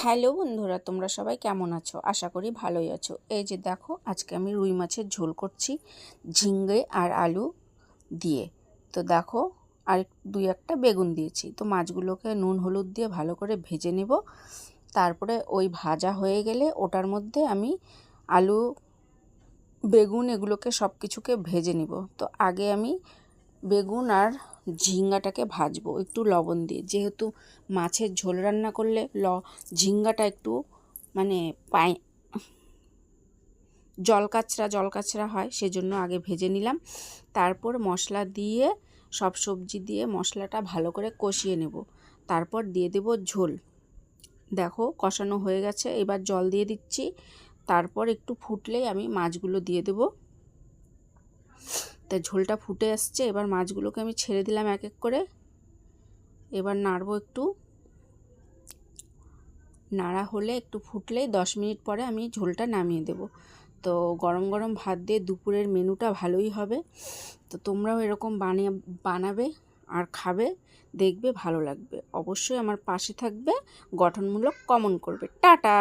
Hello বন্ধুরা, তোমরা সবাই কেমন আছো? আশা করি ভালোই আছো। এই যে দেখো, আজকে আমি রুই মাছের ঝোল করছি ঝিঙ্গে আর আলু দিয়ে। তো দেখো, আর দুই একটা বেগুন দিয়েছি। তো মাছগুলোকে নুন, হলুদ দিয়ে ভালো করে ভেজে নেব। তারপরে ওই ভাজা হয়ে গেলে ওটার মধ্যে আমি আলু, বেগুন এগুলোকে সব কিছুকে ভেজে নিব। তো আগে আমি বেগুন আর ঝিঙ্গাটাকে ভাজবো, একটু লবণ দিয়ে। যেহেতু মাছের ঝোল রান্না করলে ল, ঝিঙ্গাটা একটু মানে পাই জল কাচরা জল কাচরা হয়, সেজন্য আগে ভেজে নিলাম। তারপর মশলা দিয়ে, সব সবজি দিয়ে মশলাটা ভালো করে কষিয়ে নেব। তারপর দিয়ে দেব ঝোল। দেখো, কষানো হয়ে গেছে, এবার জল দিয়ে দিচ্ছি। তারপর একটু ফুটলেই আমি মাছগুলো দিয়ে দেবো। তা ঝোলটা ফুটে আসছে, এবার মাছগুলোকে আমি ছেড়ে দিলাম এক এক করে। এবার নাড়বো একটু। নাড়া হলে একটু ফুটলেই দশ মিনিট পরে আমি ঝোলটা নামিয়ে দেব। তো গরম গরম ভাত দিয়ে দুপুরের মেনুটা ভালোই হবে। তো তোমরাও এরকম বানিয়ে বানাবে আর খাবে, দেখবে ভালো লাগবে। অবশ্যই আমার পাশে থাকবে, গঠনমূলক কমন করবে। টাটা!